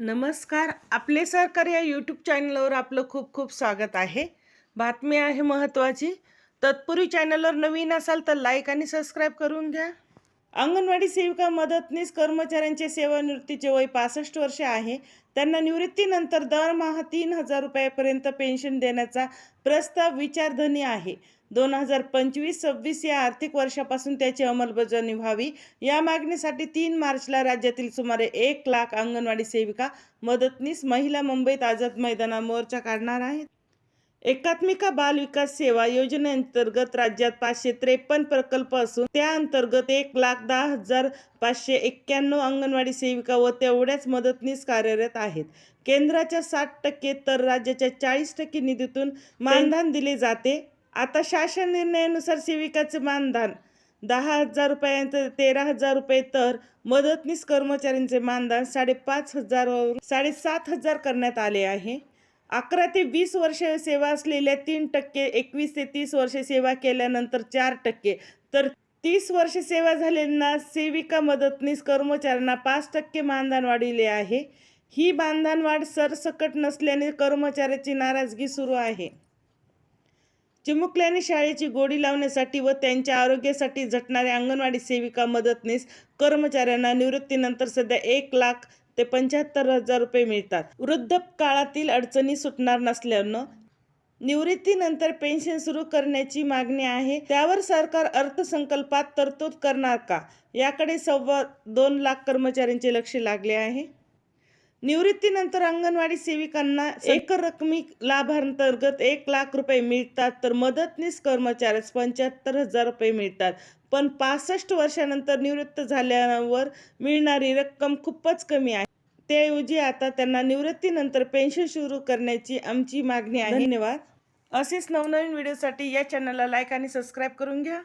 नमस्कार. आपले सरकार या यूट्यूब चॅनलवर आपलं खूप खूप स्वागत आहे. बातमी आहे महत्त्वाची तत्पूर्वी चॅनलवर नवीन असाल तर लाईक आणि सबस्क्राईब करून घ्या. अंगणवाडी सेविका मदतनीस कर्मचाऱ्यांचे सेवानिवृत्तीचे वय पासष्ट वर्षे आहे. त्यांना निवृत्तीनंतर दरमहा तीन हजार रुपयापर्यंत पेन्शन देण्याचा प्रस्ताव विचारधनी आहे. दोन हजार पंचवीस सव्वीस या आर्थिक वर्षापासून त्याची अंमलबजावणी व्हावी. या मागणीसाठी तीन मार्चला राज्यातील सुमारे एक लाख अंगणवाडी सेविका मदतनीस महिला मुंबईत आझाद मैदाना मोर्चा काढणार आहेत. एकात्मिका बाल विकास सेवा योजनेअंतर्गत राज्यात पाचशे त्रेपन्न प्रकल्प असून त्या अंतर्गत एक लाख दहा हजार पाचशे एक्क्याण्णव अंगणवाडी सेविका व तेवढ्याच मदतनीस कार्यरत आहेत. केंद्राच्या साठ टक्के तर राज्याच्या चाळीस टक्के निधीतून मानधन दिले जाते. आता शासन निर्णयानुसार सेविकाचे मानधन दहा हजार रुपयांत तेरा हजार रुपये तर मदतनीस कर्मचाऱ्यांचे मानधन साडेपाच हजारवरून साडेसात हजार करण्यात आले आहे. अकरा ते वीस वर्ष सेवा असलेल्या तीन टक्के एकवीस ते तीस वर्ष सेवा केल्यानंतर चार टक्के. तर तीस वर्ष सेवा झालेल्यांना सेविका मदतनीस कर्मचाऱ्यांना पाच टक्के मानधन वाढविले आहे. ही मानधन वाढ सरसकट नसल्याने कर्मचाऱ्याची नाराजगी सुरू आहे. चिमुकल्याने शाळेची गोडी लावण्यासाठी व त्यांच्या आरोग्यासाठी झटणाऱ्या अंगणवाडी सेविका मदतनीस कर्मचाऱ्यांना निवृत्तीनंतर सध्या एक लाख ते पंच्याहत्तर हजार रुपये मिळतात. वृद्ध काळातील अडचणी सुटणार नसल्यानं निवृत्तीनंतर पेन्शन सुरू करण्याची मागणी आहे. त्यावर सरकार अर्थसंकल्पात तरतूद करणार का? याकडे सव्वा दोन लाख कर्मचाऱ्यांचे लक्ष लागले आहे. निवृत्तीनंतर अंगणवाडी सेविकांना एक रकमी लाभांतर्गत एक लाख रुपये मिळतात तर मदतनीस कर्मचाऱ्यास पंच्याहत्तर हजार रुपये मिळतात. पण पासष्ट वर्षानंतर निवृत्त झाल्यावर मिळणारी रक्कम खूपच कमी आहे. त्याऐवजी आता त्यांना निवृत्तीनंतर पेन्शन सुरू करण्याची आमची मागणी आहे. धन्यवाद. असेच नवनवीन व्हिडिओसाठी या चॅनलला लाईक आणि सबस्क्राईब करून घ्या.